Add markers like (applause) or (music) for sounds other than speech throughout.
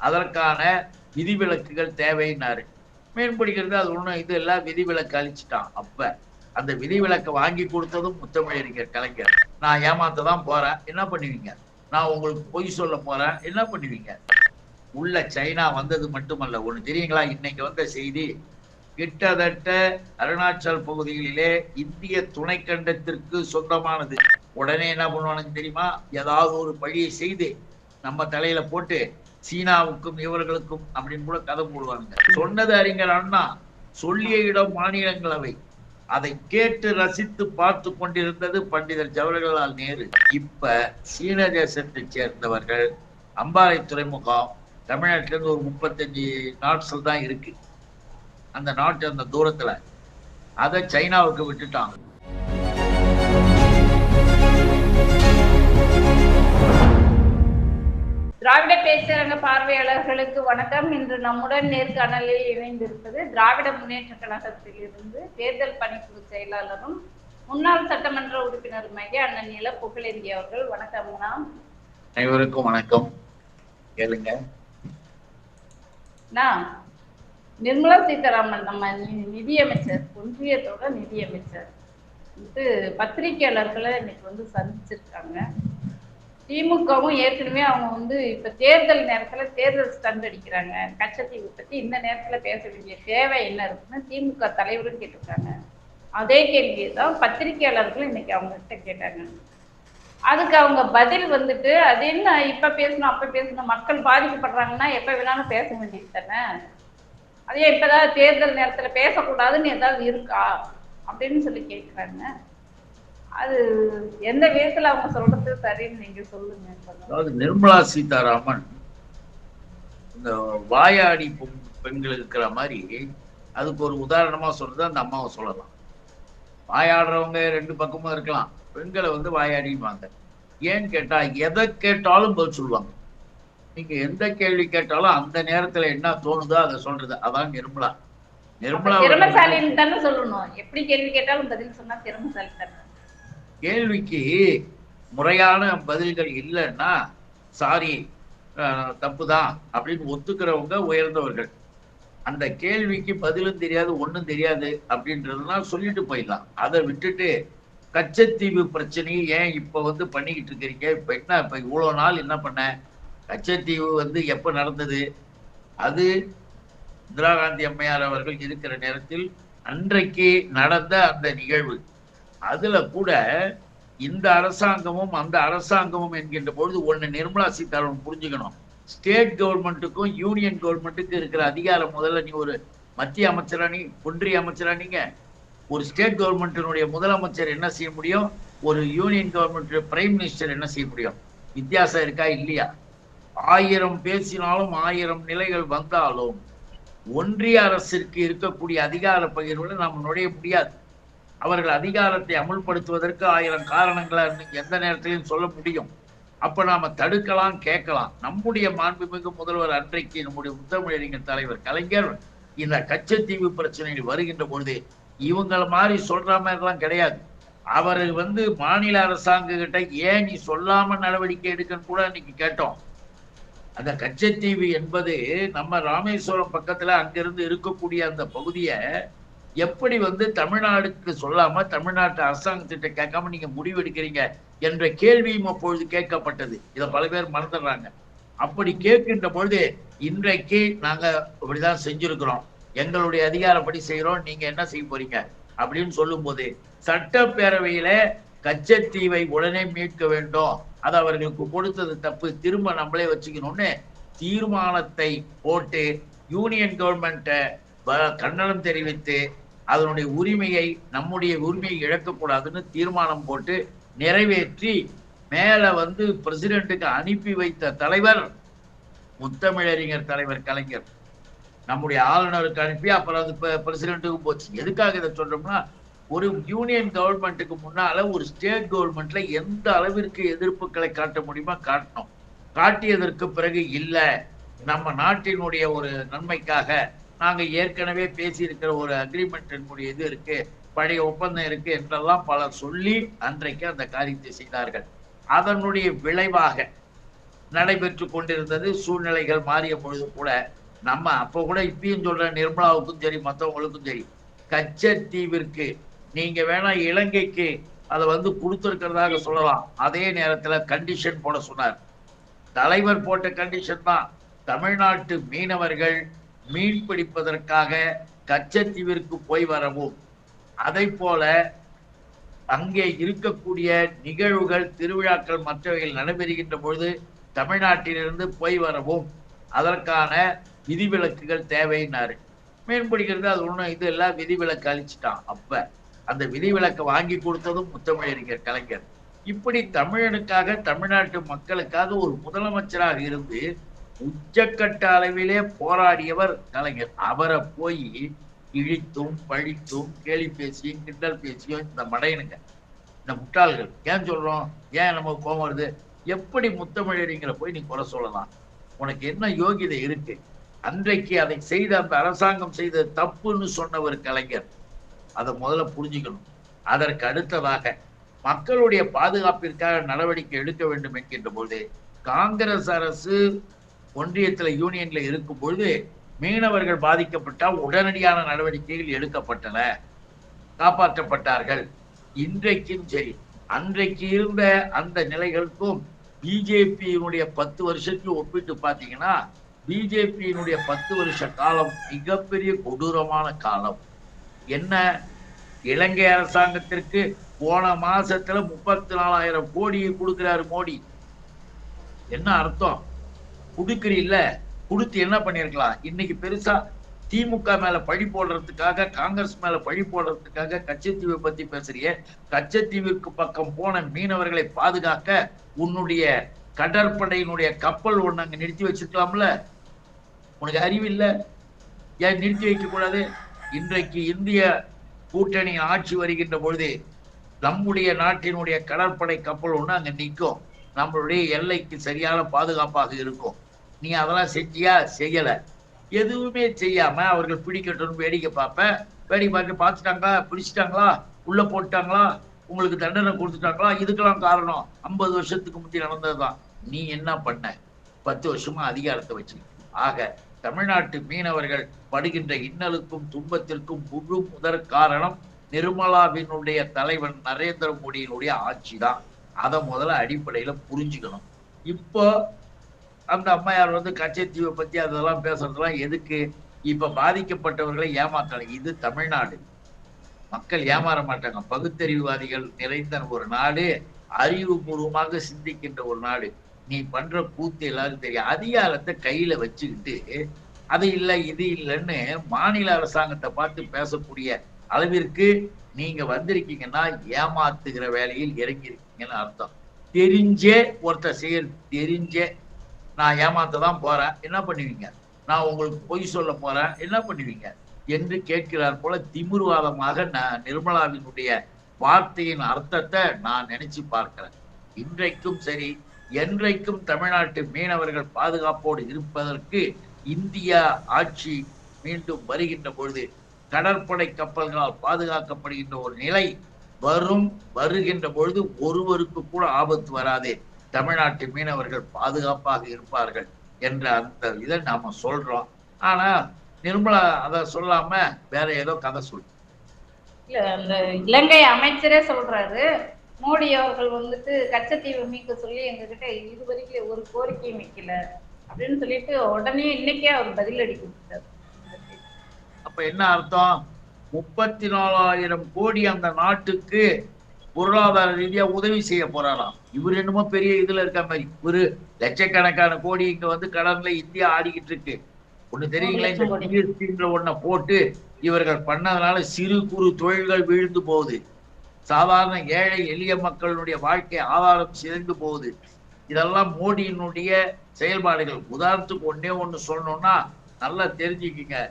அதற்கான விதிவிலக்குகள் தேவைன்னாரு. மீன் பிடிக்கிறது அது ஒன்றும் இது எல்லாம் விதிவிலக்கு அழிச்சிட்டான் அப்ப. அந்த விதிவிலக்கை வாங்கி கொடுத்ததும் முத்தமிழறிஞர் கலைஞர். நான் ஏமாத்த தான் போறேன். என்ன பண்ணுவீங்க? நான் உங்களுக்கு பொய் சொல்ல போறேன். என்ன பண்ணுவீங்க? உள்ள சைனா வந்தது மட்டுமல்ல. ஒன்று தெரியுங்களா? இன்னைக்கு வந்த செய்தி. கிட்டத்தட்ட அருணாச்சல் பகுதிகளிலே இந்திய துணைக்கண்டத்திற்கு சொந்தமானது. உடனே என்ன பண்ணுவானுங்க தெரியுமா? ஏதாவது ஒரு பழியை செய்து நம்ம தலையில போட்டு சீனாவுக்கும் இவர்களுக்கும் அப்படின்னு கூட கதை போடுவாங்க சொன்னது அறிஞர் அண்ணா சொல்லிய இடம் மாநிலங்களவை அதை கேட்டு ரசித்து பார்த்து கொண்டிருந்தது பண்டிதர் ஜவஹர்லால் நேரு. இப்ப சீன தேசத்தை சேர்ந்தவர்கள் அம்பாறை துறைமுகம் தமிழ்நாட்டில இருந்து ஒரு முப்பத்தஞ்சு நாட்கள் தான் இருக்கு. அந்த நாட்டு அந்த தூரத்துல. அதை சைனாவுக்கு விட்டுட்டாங்க. திராவிட பேச்சரங்க பார்வையாளர்களுக்கு வணக்கம். இன்று நம்முடன் நேர்காணலில் இணைந்திருப்பது திராவிட முன்னேற்ற கழகத்திலிருந்து தேர்தல் பணிக்குழு செயலாளரும் முன்னாள் சட்டமன்ற உறுப்பினருமாகிய அண்ணன் நில புகழேந்தி அவர்கள். வணக்கம்னா அனைவருக்கும் வணக்கம். கேளுங்க. நிர்மலா சீதாராமன் நம்ம நிதியமைச்சர் ஒன்றியத்தோட நிதியமைச்சர். வந்து பத்திரிகையாளர்களை இன்னைக்கு வந்து சந்திச்சிருக்காங்க. திமுகவும் ஏற்கனவே அவங்க வந்து இப்ப தேர்தல் நேரத்துல தேர்தல் ஸ்டண்ட் அடிக்கிறாங்க. கச்சத்தீவு பத்தி இந்த நேரத்துல பேச வேண்டிய தேவை என்ன இருக்குன்னு திமுக தலைவரும் கேட்டிருக்காங்க. அதே கேள்வியை தான் பத்திரிகையாளர்களும் இன்னைக்கு அவங்க கிட்ட கேட்டாங்க. அதுக்கு அவங்க பதில் வந்துட்டு அது என்ன இப்ப பேசணும் அப்ப பேசணும் மக்கள் பாதிக்கப்படுறாங்கன்னா எப்ப வேணாலும் பேச வேண்டியது தானே? அதே இப்பதான் தேர்தல் நேரத்துல பேசக்கூடாதுன்னு ஏதாவது இருக்கா? அப்படின்னு சொல்லி கேட்குறாங்க அது எந்த விதத்துல அவங்க சொல்றது சரின்னு நீங்க சொல்லுங்க. அதாவது நிர்மலா சீதாராமன் இந்த வாயாடி பெண்- பெண்கள் இருக்கிற மாதிரி அதுக்கு ஒரு உதாரணமா சொல்றது அந்த அம்மாவை சொல்லலாம். வாயாடுறவங்க ரெண்டு பக்கமும் இருக்கலாம். பெண்களை வந்து வாயாடின்வாங்க ஏன்னு கேட்டா எதை கேட்டாலும் பதில் சொல்லுவாங்க. நீங்க எந்த கேள்வி கேட்டாலும் அந்த நேரத்துல என்ன தோணுதோ அதை சொல்றது. அதான் நிர்மலா. நிர்மலா திறமைசாலின்னு தானே சொல்லணும். எப்படி கேள்வி கேட்டாலும் பதில் சொன்னா திறமைசாலி தானே கேள்விக்கு முறையான பதில்கள் இல்லைன்னா சாரி தப்புதான் அப்படின்னு ஒத்துக்கிறவங்க உயர்ந்தவர்கள். அந்த கேள்விக்கு பதிலும் தெரியாது ஒன்றும் தெரியாது அப்படின்றதுலாம் சொல்லிட்டு போயிடலாம். அதை விட்டுட்டு கச்சத்தீவு பிரச்சனையை ஏன் இப்போ வந்து பண்ணிக்கிட்டு இருக்கிறீங்க இப்போ என்ன இப்போ இவ்வளோ நாள் என்ன பண்ண? கச்சத்தீவு வந்து எப்போ நடந்தது? அது இந்திரா காந்தி அம்மையார் அவர்கள் இருக்கிற நேரத்தில் அன்றைக்கு நடந்த அந்த நிகழ்வு. அதுல கூட இந்த அரசாங்கமும் அந்த அரசாங்கமும் என்கின்ற பொழுது ஒன்று நிர்மலா சீதாராமன் புரிஞ்சுக்கணும். ஸ்டேட் கவர்மெண்ட்டுக்கும் யூனியன் கவர்மெண்ட்டுக்கு இருக்கிற அதிகாரம் முதல்ல நீ ஒரு மத்திய அமைச்சரா நீ ஒன்றிய அமைச்சரா நீங்க? ஒரு ஸ்டேட் கவர்மெண்ட்டினுடைய முதலமைச்சர் என்ன செய்ய முடியும்? ஒரு யூனியன் கவர்மெண்ட் பிரைம் மினிஸ்டர் என்ன செய்ய முடியும்? வித்தியாசம் இருக்கா இல்லையா? ஆயிரம் பேசினாலும் ஆயிரம் நிலைகள் வந்தாலும் ஒன்றிய அரசிற்கு இருக்கக்கூடிய அதிகார பகிர்வுல நாம் நுழைய முடியாது. அவர்கள் அதிகாரத்தை அமுல்படுத்துவதற்கு ஆயிரம் காரணங்களை எந்த நேரத்திலையும் சொல்ல முடியும். அப்ப நாம தடுக்கலாம் கேட்கலாம். நம்முடைய மாண்புமிகு முதல்வர் அன்றைக்கு நம்முடைய முத்தமிழறிஞர் தலைவர் கலைஞர் இந்த கச்சத்தீவு பிரச்சனையில் வருகின்ற பொழுது இவங்கள மாதிரி சொல்ற மாதிரிலாம் கிடையாது. அவர் வந்து மாநில அரசாங்க கிட்ட ஏன் நீ சொல்லாம நடவடிக்கை எடுக்கன்னு கூட இன்னைக்கு கேட்டோம். அந்த கச்சத்தீவு என்பது நம்ம ராமேஸ்வரம் பக்கத்துல அங்கிருந்து இருக்கக்கூடிய அந்த பகுதியை எப்படி வந்து தமிழ்நாடுக்கு சொல்லாம தமிழ்நாட்டு அரசாங்கத்திட்ட கேட்காம நீங்க முடிவெடுக்கிறீங்க என்ற கேள்வியும் அப்பொழுது கேட்கப்பட்டது. இதை பல பேர் மறந்துடுறாங்க. அப்படி கேட்கின்ற பொழுது இன்றைக்கு நாங்க இப்படிதான் செஞ்சிருக்கிறோம். எங்களுடைய அதிகாரப்படி செய்யறோம் நீங்க என்ன செய்ய போறீங்க? அப்படின்னு சொல்லும்போது சட்டப்பேரவையில கச்சத்தீவை உடனே மீட்க வேண்டும். அது அவர்களுக்கு கொடுத்தது தப்பு. திரும்ப நம்மளே வச்சுக்கணும்னு தீர்மானத்தை போட்டு யூனியன் கவர்மெண்ட்டை கண்டனம் தெரிவித்து அதனுடைய உரிமையை நம்முடைய உரிமையை இழக்கக்கூடாதுன்னு தீர்மானம் போட்டு நிறைவேற்றி மேலே வந்து பிரசிடென்ட்டுக்கு அனுப்பி வைத்த தலைவர் முத்தமிழறிஞர் தலைவர் கலைஞர். நம்முடைய ஆளுநருக்கு அனுப்பி அப்புறம் அது பிரசிடென்ட்டுக்கும் போச்சு. எதுக்காக இதை சொல்றோம்னா ஒரு யூனியன் கவர்மெண்ட்டுக்கு முன்னால ஒரு ஸ்டேட் கவர்மெண்ட்ல எந்த அளவிற்கு எதிர்ப்புகளை காட்ட முடியுமோ காட்டணும். காட்டியதற்கு பிறகு இல்லை. நம்ம நாட்டினுடைய ஒரு நன்மைக்காக நாங்க ஏற்கனவே பேசியிருக்கிற ஒரு அக்ரிமெண்ட் இது இருக்கு பழைய ஒப்பந்தம் இருக்கு என்றெல்லாம் பலர் சொல்லி அன்றைக்கு அந்த காரியத்தை செய்தார்கள். அதனுடைய விளைவாக நடைபெற்று கொண்டிருந்தது சூழ்நிலைகள் மாறிய பொழுது கூட நம்ம அப்போ கூட இப்பயும் சொல்ற நிர்மலாவுக்கும் சரி மற்றவங்களுக்கும் சரி கச்சத்தீவிற்கு நீங்க வேணா இலங்கைக்கு அதை வந்து கொடுத்துருக்கிறதாக சொல்லலாம். அதே நேரத்தில் கண்டிஷன் போட சொன்னார். தலைவர் போட்ட கண்டிஷன் தான். தமிழ்நாட்டு மீனவர்கள் மீன் பிடிப்பதற்காக கச்சத்தீவிற்கு போய் வரவும். அதை போல அங்கே இருக்கக்கூடிய நிகழ்வுகள் திருவிழாக்கள் மற்றவைகள் நடைபெறுகின்ற பொழுது தமிழ்நாட்டிலிருந்து போய் வரவும். அதற்கான விதிவிலக்குகள் தேவைன்னாரு. மீன் பிடிக்கிறது அது ஒன்றும் இது எல்லாம் விதிவிலக்கு அழிச்சிட்டான் அப்ப. அந்த விதிவிலக்கை வாங்கி கொடுத்ததும் முத்தமிழறிஞர் கலைஞர். இப்படி தமிழனுக்காக தமிழ்நாட்டு மக்களுக்காக ஒரு முதலமைச்சராக இருந்து உச்சக்கட்ட அளவிலே போராடியவர் கலைஞர். அவரை போய் இழித்தும் பழித்தும் கேலி பேசியும் கிண்டல் பேசியும் இந்த மடையனுங்க இந்த முட்டாள்கள். ஏன் சொல்றோம்? ஏன் நமக்கு கோபம் வருது? எப்படி முத்தமிழறிஞரை போய் நீ குறை சொல்லலாம்? உனக்கு என்ன யோகிதை இருக்கு? அன்றைக்கு அதை செய்த அந்த அரசாங்கம் செய்த தப்புன்னு சொன்னவர் கலைஞர். அதை முதல்ல புரிஞ்சுக்கணும். அதற்கு அடுத்ததாக மக்களுடைய பாதுகாப்பிற்காக நடவடிக்கை எடுக்க வேண்டும் என்கின்ற பொழுது காங்கிரஸ் அரசு ஒன்றியத்தில் யூனியன்ல இருக்கும் பொழுது மீனவர்கள் பாதிக்கப்பட்டால் உடனடியான நடவடிக்கைகள் எடுக்கப்பட்டன. காப்பாற்றப்பட்டார்கள். இன்றைக்கும் சரி. அன்றைக்கு இருந்த அந்த நிலைகளுக்கும் பிஜேபியினுடைய பத்து வருஷத்துக்கு ஒப்பிட்டு பார்த்தீங்கன்னா பிஜேபியினுடைய பத்து வருஷ காலம் மிகப்பெரிய கொடூரமான காலம். என்ன? இலங்கை அரசாங்கத்திற்கு போன மாசத்துல முப்பத்தி நாலாயிரம் கோடியை கொடுக்கிறாரு மோடி. என்ன அர்த்தம்? கொடுக்குறீல்ல கொடுத்து என்ன பண்ணிருக்கலாம்? இன்னைக்கு பெருசா திமுக மேல பழி போடுறதுக்காக காங்கிரஸ் மேல பழி போடுறதுக்காக கச்சத்தீவை பத்தி பேசுறிய. கச்சத்தீவிற்கு பக்கம் போன மீனவர்களை பாதுகாக்க உன்னுடைய கடற்படையினுடைய கப்பல் ஒண்ணு அங்க நிறுத்தி வச்சிருக்கலாம்ல? உனக்கு அறிவு இல்ல. ஏன் நிறுத்தி வைக்க கூடாது இன்றைக்கு இந்திய கூட்டணி ஆட்சி வருகின்ற பொழுது நம்முடைய நாட்டினுடைய கடற்படை கப்பல் ஒண்ணு அங்க நிற்கும். நம்மளுடைய எல்லைக்கு சரியான பாதுகாப்பாக இருக்கும். நீ அதெல்லாம் செஞ்சியா? செய்யலை. எதுவுமே செய்யாமல் அவர்கள் பிடிக்கட்டும்னு வேடிக்கை பார்ப்பேன். வேடிக்கை பார்த்து பார்த்துட்டாங்களா? பிடிச்சிட்டாங்களா? உள்ளே போட்டாங்களா உங்களுக்கு தண்டனை கொடுத்துட்டாங்களா? இதுக்கெல்லாம் காரணம். ஐம்பது வருஷத்துக்கு முந்தி நடந்ததுதான். நீ என்ன பண்ண? பத்து வருஷமா அதிகாரத்தை வச்சு ஆக தமிழ்நாட்டு மீனவர்கள் படுகின்ற இன்னலுக்கும் துன்பத்திற்கும் முழு முதற் காரணம் நிர்மலாவினுடைய தலைவன் நரேந்திர மோடியினுடைய ஆட்சி தான் அதை முதல்ல அடிப்படையில புரிஞ்சுக்கணும். இப்போ அந்த அம்மையார் வந்து கச்சத்தீவை பத்தி அதெல்லாம் பேசுறதெல்லாம் எதுக்கு? இப்ப பாதிக்கப்பட்டவர்களை ஏமாத்தலாம் இது தமிழ்நாடு. மக்கள் ஏமாற மாட்டாங்க. பகுத்தறிவுவாதிகள் நிறைந்த ஒரு நாடு அறிவுபூர்வமாக சிந்திக்கின்ற ஒரு நாடு. நீ பண்ற கூத்து எல்லாரும் தெரியும். அதிகாரத்தை கையில வச்சுக்கிட்டு அது இல்லை இது இல்லைன்னு மாநில அரசாங்கத்தை பார்த்து பேசக்கூடிய அளவிற்கு நீங்க வந்திருக்கீங்கன்னா ஏமாத்துகிற வேலையில் இறங்கியிருக்கு இருக்கீங்கன்னு அர்த்தம். தெரிஞ்சே ஒருத்தர் செய்ய தெரிஞ்சே நான் ஏமாத்த தான் போறேன். என்ன பண்ணுவீங்க? நான் உங்களுக்கு பொய் சொல்ல போறேன். என்ன பண்ணுவீங்க? என்று கேட்கிறார் போல திமிர்வாதமாக நான் நிர்மலாவினுடைய வார்த்தையின் அர்த்தத்தை நான் நினைச்சு பார்க்கிறேன். இன்றைக்கும் சரி என்றைக்கும் தமிழ்நாட்டு மீனவர்கள் பாதுகாப்போடு இருப்பதற்கு இந்தியா ஆட்சி மீண்டும் வருகின்ற பொழுது கடற்படை கப்பல்களால் பாதுகாக்கப்படுகின்ற ஒரு நிலை வரும் வருகின்ற பொழுது ஒருவருக்கு கூட ஆபத்து வராதே. தமிழ்நாட்டு மீனவர்கள் பாதுகாப்பாக இருப்பார்கள் என்ற அந்த இதை நாம சொல்றோம். ஆனா நிர்மலா அதை சொல்லாம வேற ஏதோ கதை சொல்லு. இல்ல அந்த இலங்கை அமைச்சரே சொல்றாரு. மோடி அவர்கள் வந்துட்டு கச்சத்தீவு மீட்க சொல்லி எங்ககிட்ட இது வரைக்கும் ஒரு கோரிக்கையும் வைக்கல அப்படின்னு சொல்லிட்டு உடனே இன்னைக்கே அவர் பதிலடி கொடுத்துட்டாரு. அப்ப என்ன அர்த்தம்? முப்பத்தி நாலாயிரம் கோடி அந்த நாட்டுக்கு பொருளாதார ரீதியா உதவி செய்ய போறாராம். இவர் என்னமோ பெரிய இதுல இருக்க மாதிரி. இவரு லட்சக்கணக்கான கோடி இங்க வந்து கடன்ல இந்தியா ஆடிக்கிட்டு இருக்கு. ஒண்ணு தெரியுங்களா? இந்த. ஜிஎஸ்டின்ற ஒண்ண போட்டு இவர்கள் பண்ணதுனால சிறு குறு தொழில்கள் வீழ்ந்து போகுது. சாதாரண ஏழை எளிய மக்களுடைய வாழ்க்கை ஆதாரம் சிதைந்து போகுது. இதெல்லாம் மோடியினுடைய செயல்பாடுகள். உதாரணத்துக்கு ஒண்ணே ஒண்ணு சொல்லணும்னா நல்லா தெரிஞ்சுக்கிங்க.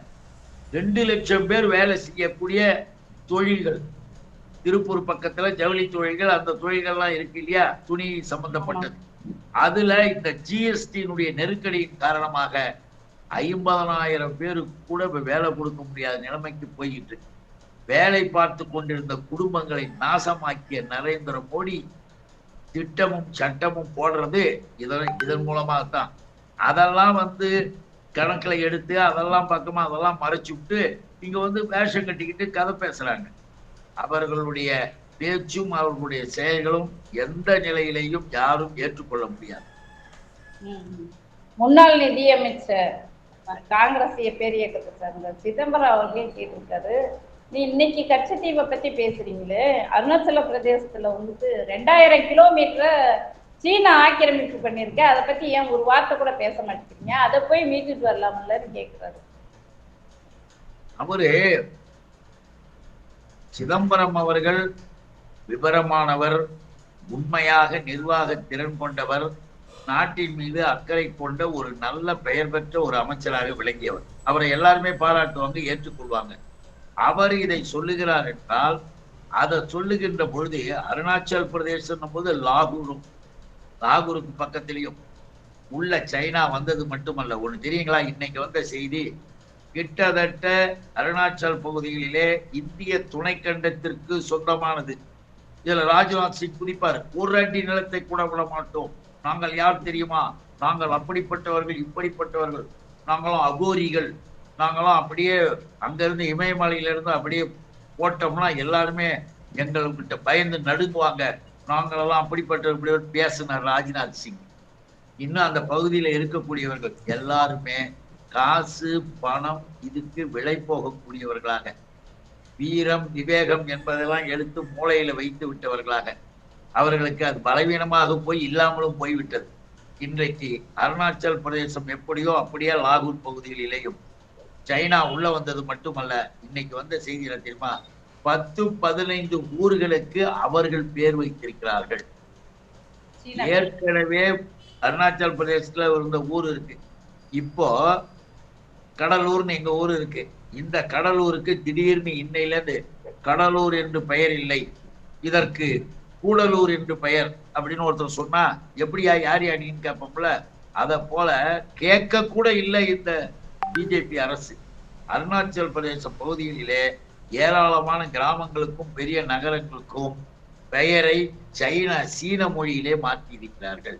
ரெண்டு லட்சம் பேர் வேலை செய்யக்கூடிய தொழில்கள். திருப்பூர் பக்கத்துல ஜவுளி தொழில்கள் அந்த தொழில்கள்லாம் இருக்கு இல்லையா? துணி சம்பந்தப்பட்டது. அதுல இந்த ஜிஎஸ்டியினுடைய நெருக்கடியின் காரணமாக ஐம்பதனாயிரம் பேருக்கு கூட இப்ப வேலை கொடுக்க முடியாத நிலைமைக்கு போயிட்டு இருக்கு. வேலை பார்த்து கொண்டிருந்த குடும்பங்களை நாசமாக்கிய நரேந்திர மோடி திட்டமும் சட்டமும் போடுறது இதன் இதன் மூலமாகத்தான். அதெல்லாம் வந்து கணக்கில் எடுத்து அதெல்லாம் பக்கமாக அதெல்லாம் மறைச்சு விட்டு இங்கே வந்து வேஷம் கட்டிக்கிட்டு கதை பேசுகிறாங்க அவர்களுடைய பேச்சும் அவர்களுடைய செயல்களும் எந்த நிலையிலையும் யாரும் ஏற்றுக்கொள்ள முடியாது. முன்னாள் நிதியமைச்சர் காங்கிரஸ் காங்கிரசிய பேரியக்கத்தை சார்ந்த சிதம்பரம் அவர்கள் கேட்டிருக்காரு. நீ இன்னைக்கு கச்சத்தீவை பத்தி பேசுறீங்களே அருணாச்சல பிரதேசத்துல வந்துட்டு ரெண்டாயிரம் கிலோமீட்டர் சீனா ஆக்கிரமிப்பு பண்ணிருக்க அதை பத்தி ஏன் ஒரு வார்த்தை கூட பேச மாட்டேங்கிறீங்க? அதை போய் மீட்டுட்டு வரலாம்லன்னு கேக்குறாரு. அவரு சிதம்பரம் அவர்கள் விவரமானவர் உண்மையாக நிர்வாக திறன் கொண்டவர் நாட்டின் மீது அக்கறை கொண்ட ஒரு நல்ல பெயர் பெற்ற ஒரு அமைச்சராக விளங்கியவர். அவரை எல்லாருமே பாராட்டுவாங்க ஏற்றுக்கொள்வாங்க. அவர் இதை சொல்லுகிறார் என்றால் அதை சொல்லுகின்ற பொழுது அருணாச்சல் பிரதேசம் போது லாகூரும் லாகூருக்கு பக்கத்திலையும் உள்ள சைனா வந்தது மட்டுமல்ல. ஒன்று தெரியுங்களா? இன்னைக்கு வந்த செய்தி கிட்டத்தட்ட அருணாச்சல் பகுதிகளிலே இந்திய துணைக்கண்டத்திற்கு சொந்தமானது. இதுல ராஜ்நாத் சிங் குறிப்பார் ஒரு அடி நிலத்தை கூட விட மாட்டோம். நாங்கள் யார் தெரியுமா? நாங்கள் அப்படிப்பட்டவர்கள் இப்படிப்பட்டவர்கள். நாங்களும் அகோரிகள். நாங்களும் அப்படியே அங்கேருந்து இமயமலையிலேருந்து அப்படியே போட்டோம்னா எல்லாருமே எங்கள்கிட்ட பயந்து நடுங்குவாங்க. நாங்களெல்லாம் அப்படிப்பட்ட இப்படி பேசினார் ராஜ்நாத் சிங். இன்னும் அந்த பகுதியில் இருக்கக்கூடியவர்கள் எல்லாருமே காசு பணம் இதுக்கு விலை போகக்கூடியவர்களாக. வீரம் விவேகம் என்பதெல்லாம் எடுத்து மூளையில வைத்து விட்டவர்களாக. அவர்களுக்கு அது பலவீனமாக போய் இல்லாமலும் போய்விட்டது. இன்றைக்கு அருணாச்சல் பிரதேசம் எப்படியோ அப்படியே லாகூர் பகுதியில் பகுதிகளிலேயும் சைனா உள்ள வந்தது மட்டுமல்ல இன்னைக்கு வந்த செய்தியில தெரியுமா? பத்து பதினைந்து ஊர்களுக்கு அவர்கள் பேர் வைத்திருக்கிறார்கள். ஏற்கனவே அருணாச்சல் பிரதேசத்துல இருந்த ஊர் இருக்கு. இப்போ கடலூர்னு எங்க ஊர் இருக்கு. இந்த கடலூருக்கு திடீர்னு இன்னையில இருந்து கடலூர் என்று பெயர் இல்லை. இதற்கு கூடலூர் என்று பெயர் அப்படின்னு ஒருத்தர் சொன்னா எப்படியா யார் யாடின்னு கேட்போம்ல? அத போல கேட்க கூட இல்லை இந்த பிஜேபி அரசு. அருணாச்சல் பிரதேச பகுதிகளிலே ஏராளமான கிராமங்களுக்கும் பெரிய நகரங்களுக்கும் பெயரை சைனா சீன மொழியிலே மாற்றி இருக்கிறார்கள்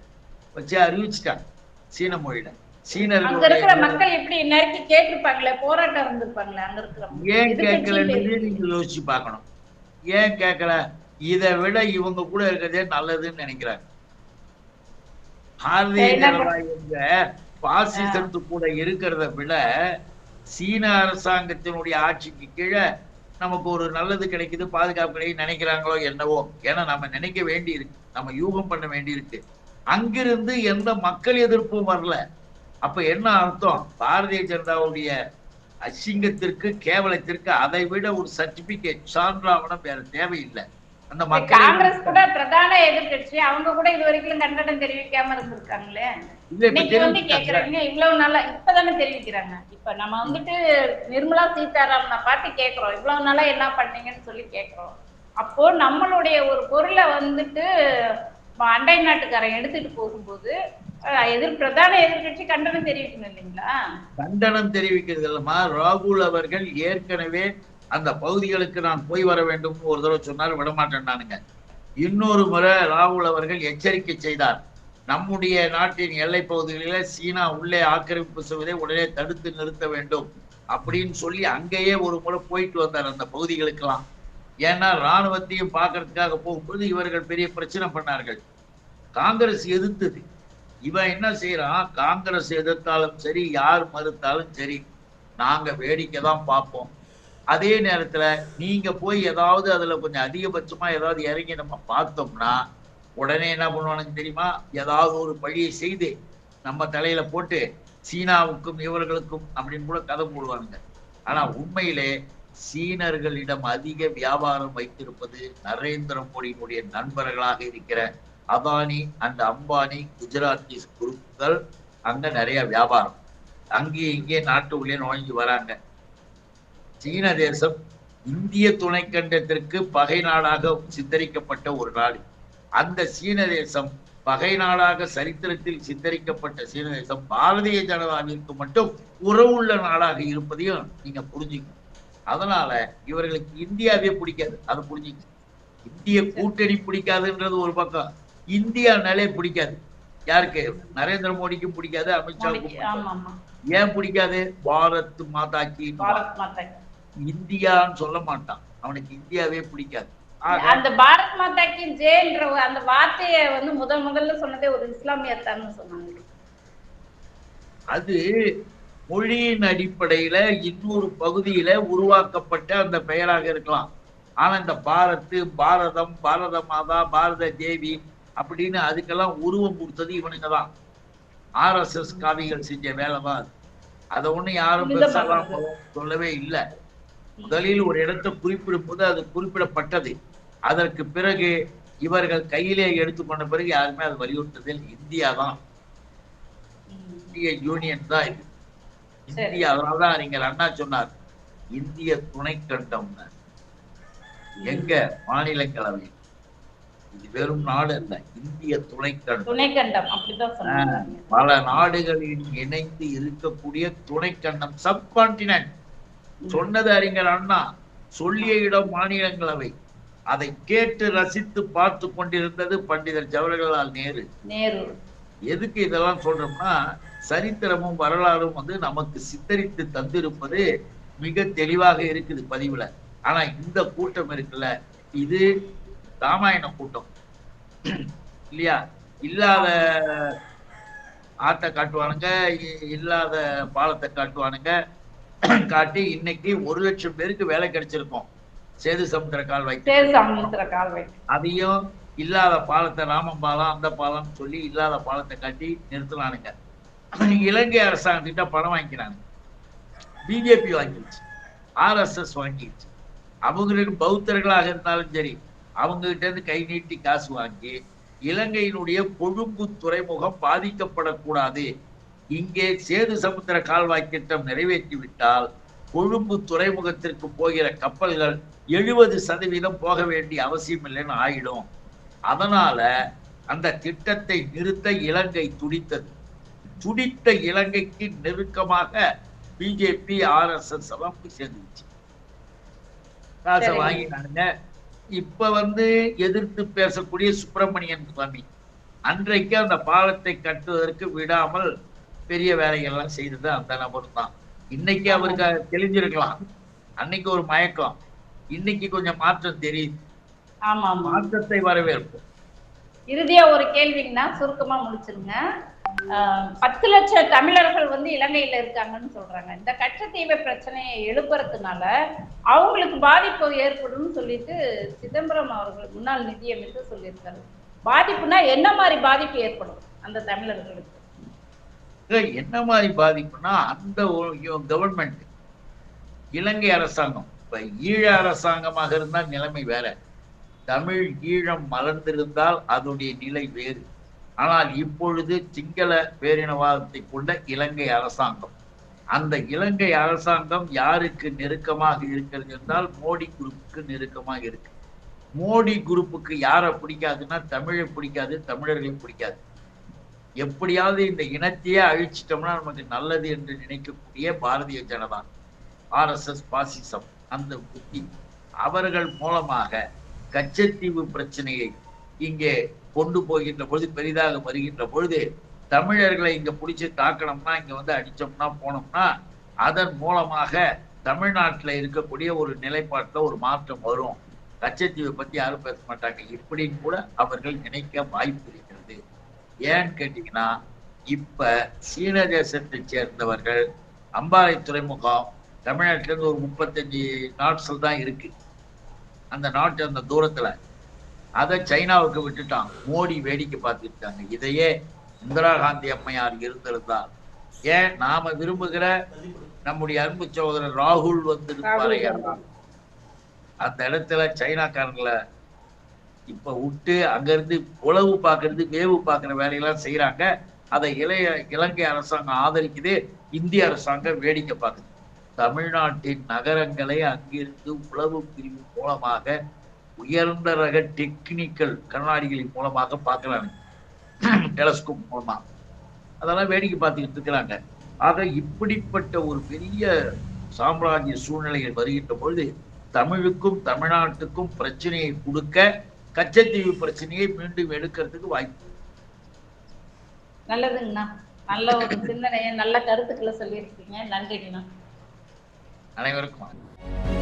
வச்சு அறிவிச்சிட்டாங்க சீன மொழியில. யோசிச்சு பார்க்கணும். ஏன் கேட்கல? இதை விட இவங்க கூட இருக்கிறதே நல்லதுன்னு நினைக்கிறாங்க. பாரதிய ஜனதா என்ற பாசிசத்து கூட இருக்கிறத விட சீன அரசாங்கத்தினுடைய ஆட்சிக்கு கீழே நமக்கு ஒரு நல்லது கிடைக்குது பாதுகாப்பு கிடைக்குது நினைக்கிறாங்களோ என்னவோ. ஏன்னா நம்ம நினைக்க வேண்டி இருக்கு நம்ம யூகம் பண்ண வேண்டி இருக்கு அங்கிருந்து எந்த மக்கள் எதிர்ப்பும் வரல. அப்ப என்ன அர்த்தம்? பாரதிய ஜனதாவுடைய அசிங்கத்திற்கு கேவலத்திற்கு அதை விட ஒரு சர்டிபிகேட் சான்றாவணம் வேற தேவையில்லை. அந்த காங்கிரஸ் கூட பிரதான எதிர்க்கட்சி அவங்க கூட இது வரைக்கும் கண்டனம் தெரிவிக்காம இருந்திருக்காங்களே? இன்னைக்கு வந்து. கேக்குறாங்க இவ்வளவு நாளா இப்பதானே தெரிவிக்கிறாங்க. இப்ப நம்ம வந்துட்டு நிர்மலா சீதாராமனை பார்த்து கேக்குறோம். இவ்வளவு நாளா என்ன பண்ணீங்கன்னு சொல்லி கேக்குறோம். அப்போ நம்மளுடைய ஒரு பொருளை வந்துட்டு அண்டை நாட்டுக்காரன் எடுத்துட்டு போகும்போது எதிர் பிரதான எதிர்க்கட்சி கண்டனம் தெரிவிக்கணும் இல்லைங்களா? கண்டனம் தெரிவிக்கிறது இல்லமா ராகுல் அவர்கள் ஏற்கனவே அந்த பகுதிகளுக்கு நான் போய் வர வேண்டும் ஒரு தடவை சொன்னார் விடமாட்டேன் நானுங்க. இன்னொரு முறை ராகுல் அவர்கள் எச்சரிக்கை செய்தார். நம்முடைய நாட்டின் எல்லை பகுதிகளில சீனா உள்ளே ஆக்கிரமிப்பு செய்வதை உடனே தடுத்து நிறுத்த வேண்டும் அப்படின்னு சொல்லி அங்கேயே ஒரு முறை போயிட்டு வந்தார் அந்த பகுதிகளுக்கெல்லாம். ஏன்னா ராணுவத்தையும் பார்க்கறதுக்காக போகும்போது இவர்கள் பெரிய பிரச்சனை பண்ணார்கள். காங்கிரஸ் எதிர்த்தது. இவன் என்ன செய்யறான் காங்கிரஸ் எதிர்த்தாலும் சரி யார் மறுத்தாலும் சரி நாங்க வேடிக்கை தான் பார்ப்போம். அதே நேரத்துல நீங்க போய் ஏதாவது அதுல கொஞ்சம் அதிகபட்சமா ஏதாவது இறங்கி நம்ம பார்த்தோம்னா உடனே என்ன பண்ணுவானுங்க தெரியுமா? ஏதாவது ஒரு பழியை செய்து நம்ம தலையில போட்டு சீனாவுக்கும் இவர்களுக்கும் அப்படின்னு கூட கதை போடுவானுங்க. ஆனா உண்மையிலே சீனர்களிடம் அதிக வியாபாரம் வைத்திருப்பது நரேந்திர மோடியினுடைய நண்பர்களாக இருக்கிற அதானி அண்ட் அம்பானி குஜராத்தி குரூப்கள் அங்க நிறைய வியாபாரம். அங்கே இங்கே நாட்டு உள்ளே நுழைஞ்சு வராங்க. சீன தேசம் இந்திய துணைக்கண்டத்திற்கு பகை நாடாக சித்தரிக்கப்பட்ட ஒரு நாடு. அந்த சீன தேசம் பகை நாடாக சரித்திரத்தில் சித்தரிக்கப்பட்ட சீன தேசம் பாரதிய ஜனதாவிற்கு மட்டும் உறவுள்ள நாடாக இருப்பதையும் நீங்க புரிஞ்சுக்கணும். அதனால இவர்களுக்கு இந்தியாவே பிடிக்காது. அதை புரிஞ்சுக்க இந்திய கூட்டணி பிடிக்காதுன்றது ஒரு பக்கம். இந்தியானாலே பிடிக்காது. யாருக்கு? நரேந்திர மோடிக்கும் பிடிக்காது அமித்ஷாவுக்கும் ஏன் பிடிக்காது? பாரத் மாதா கி பாரத் மாதா இந்தியான்னு சொல்ல மாட்டான். அவனுக்கு இந்தியாவே பிடிக்காது. அந்த பாரத் மாதா கி ஜெயன்ற அந்த வார்த்தையை வந்து முதல் முதல்ல சொன்னதே ஒரு இஸ்லாமியர் தான் சொன்னாங்க. அது மொழியின் அடிப்படையில இன்னொரு பகுதியில உருவாக்கப்பட்ட அந்த பெயராக இருக்கலாம். ஆனா இந்த பாரத் பாரதம் பாரத மாதா பாரத தேவி அப்படின்னு அதுக்கெல்லாம் உருவம் கொடுத்தது இவனுங்க தான். ஆர்எஸ்எஸ் காவிகள் செஞ்ச வேலை தான் அது. அதை ஒண்ணு யாரும். சொல்லவே இல்லை. முதலில் ஒரு இடத்தை குறிப்பிடும் போது அது குறிப்பிடப்பட்டது. அதற்கு பிறகு இவர்கள் கையிலே எடுத்துக்கொண்ட பிறகு யாருமே அது வலியுறுத்ததில் இந்தியா தான். இந்திய யூனியன் தான் இது. இந்தியா அதனாலதான் அறிஞர் அண்ணா சொன்னார். இந்திய துணைக்கண்டம் எங்க? மாநிலங்களவை. இது வெறும் நாடு அல்ல. இந்திய துணைக்கண்டம் பல நாடுகளில் இணைந்து இருக்கக்கூடிய துணைக்கண்டம் சப்கான்டினென்ட் சொன்னது அறிஞர் அண்ணா சொல்லிய இடம் மாநிலங்களவை. அதை கேட்டு ரசித்து பார்த்து கொண்டிருந்தது பண்டிதர் ஜவஹர்லால் நேரு. எதுக்கு இதெல்லாம் சொல்றோம்னா சரித்திரமும் வரலாறும் வந்து நமக்கு சித்தரித்து தந்திருப்பது மிக தெளிவாக இருக்குது பதிவுல. ஆனா இந்த கூட்டம் இருக்குல்ல இது ராமாயண கூட்டம். இல்லையா? இல்லாத ஆட்டை காட்டுவானுங்க இல்லாத பாலத்தை காட்டுவானுங்க (clears throat) காட்டி இன்னைக்கு ஒரு லட்சம் பேருக்கு வேலை கிடைச்சிருக்கும். சேது சமுத்திர கால்வாய் சமுத்திர கால்வாய் அதையும் இல்லாத பாலத்தை ராமன் பாலம் அந்த பாலம் சொல்லி இல்லாத பாலத்தை காட்டி நிறுத்தலானுங்க (clears throat) இலங்கை அரசாங்கத்திட்ட பணம் வாங்கிக்கிறாங்க. பிஜேபி வாங்கிடுச்சு. ஆர்எஸ்எஸ் வாங்கிடுச்சு. அவங்களுக்கு பௌத்தர்களாக இருந்தாலும் சரி அவங்க கிட்ட இருந்து கை நீட்டி காசு வாங்கி இலங்கையினுடைய கொழும்பு துறைமுகம் பாதிக்கப்படக்கூடாது. இங்கே சேது சமுத்திர கால்வாய் திட்டம் நிறைவேற்றி விட்டால் கொழும்பு துறைமுகத்திற்கு போகிற கப்பல்கள் எழுபது சதவீதம் போக வேண்டிய அவசியம் இல்லைன்னு ஆயிடும். அதனால அந்த திட்டத்தை நிறுத்த இலங்கை துடித்தது. துடித்த இலங்கைக்கு நெருக்கமாக பிஜேபி ஆர்எஸ்எஸ் எல்லாம் போய் சேர்ந்துச்சு காசை சரிங்க. வாங்கினானுங்க இப்ப வந்து எதிர்த்து பேசக்கூடிய சுப்பிரமணியன் சுவாமி. அன்றைக்கு அந்த பாலத்தை கட்டுவதற்கு விடாமல் பெரிய வேலைகள்லாம் செய்தது அந்த நபர் தான். இன்னைக்கு அவருக்கு அது தெளிஞ்சிருக்கலாம் அன்னைக்கு ஒரு மயக்கம். இன்னைக்கு கொஞ்சம் மாற்றம் தெரியுது. ஆமா மாற்றத்தை வரவேற்போம். இறுதியா ஒரு கேள்விங்கன்னா சுருக்கமா முடிச்சிருங்க. பத்து லட்சம் தமிழர்கள் வந்து இலங்கையில இருக்காங்கன்னு சொல்றாங்க. இந்த கச்சத்தீவு பிரச்சனையை எழுப்புறதுனால அவங்களுக்கு பாதிப்பு ஏற்படும்னு சொல்லிட்டு சிதம்பரம் அவர்கள் முன்னாள் நிதியமைச்சர் சொல்லியிருக்காரு. பாதிப்புனா என்ன மாதிரி பாதிப்பு ஏற்படும் அந்த தமிழர்களுக்கு? என்ன மாதிரி பாதிப்புனா அந்த கவர்மெண்ட் இலங்கை அரசாங்கம். இப்ப ஈழ அரசாங்கமாக இருந்தால் நிலைமை வேற. தமிழ் ஈழம் மலர்ந்திருந்தால் அதனுடைய நிலை வேறு. ஆனால் இப்பொழுது சிங்கள பேரினவாதத்தை கொண்ட இலங்கை அரசாங்கம். அந்த இலங்கை அரசாங்கம் யாருக்கு நெருக்கமாக இருக்கிறது என்றால் மோடி குரூப்புக்கு நெருக்கமாக இருக்கு. மோடி குரூப்புக்கு யாரை பிடிக்காதுன்னா தமிழை பிடிக்காது தமிழர்களை பிடிக்காது. எப்படியாவது இந்த இனத்தையே அழிச்சிட்டோம்னா நமக்கு நல்லது என்று நினைக்கக்கூடிய பாரதிய ஜனதா ஆர்எஸ்எஸ் பாசிசம் அந்த புத்தி அவர்கள் மூலமாக கச்சத்தீவு பிரச்சனையை இங்கே கொண்டு போகின்ற பொழுது பெரிதாக வருகின்ற பொழுது தமிழர்களை இங்க பிடிச்சி தாக்கணும்னா இங்க வந்து அடிச்சோம்னா போனோம்னா அதன் மூலமாக தமிழ்நாட்டுல இருக்கக்கூடிய ஒரு நிலைப்பாட்டில் ஒரு மாற்றம் வரும். கச்சத்தீவை பத்தி யாரும் பேச மாட்டாங்க. இப்படின்னு கூட அவர்கள் நினைக்க வாய்ப்பு ஏன்னு கேட்டீங்கன்னா இப்ப சீன தேசத்தை சேர்ந்தவர்கள் அம்பாறை துறைமுகம் தமிழ்நாட்டுல இருந்து ஒரு முப்பத்தஞ்சு நாட்கள் தான் இருக்கு. அந்த நாட்டு அந்த தூரத்துல. அதை சைனாவுக்கு விட்டுட்டான் மோடி வேடிக்கை பார்த்துட்டாங்க இதையே இந்திரா காந்தி அம்மையார் இருந்திருந்தால் ஏன்? நாம விரும்புகிற நம்முடைய அன்பு சகோதரர் ராகுல் ராகுல் அந்த இடத்துல சைனாக்காரங்களை இப்ப விட்டு அங்கிருந்து உளவு பார்க்கறது வேவு பார்க்குற வேலையெல்லாம் செய்யறாங்க அதை இளைய இலங்கை அரசாங்கம் ஆதரிக்குது. இந்திய அரசாங்கம் வேடிக்கை பார்க்குது. தமிழ்நாட்டின் நகரங்களை அங்கிருந்து உளவு பிரிவு மூலமாக உயர்ந்த ரக டெக்னிக்கல் கண்ணாடிகளின் மூலமாக பார்க்குறாங்க. டெலஸ்கோப் மூலமா. அதெல்லாம் வேடிக்கை பார்த்துக்கிட்டு இருக்கிறாங்க. ஆக இப்படிப்பட்ட ஒரு பெரிய சாம்ராஜ்ய சூழ்நிலைகள் வருகின்ற பொழுது தமிழுக்கும் தமிழ்நாட்டுக்கும் பிரச்சனையை கொடுக்க கச்சத்தீவு பிரச்சனையை மீண்டும் எடுக்கிறதுக்கு வாய்ப்பு. நல்லதுங்கண்ணா. நல்ல ஒரு சிந்தனையை நல்ல கருத்துக்களை சொல்லியிருக்கீங்க. நன்றிங்கண்ணா அனைவருக்கும்.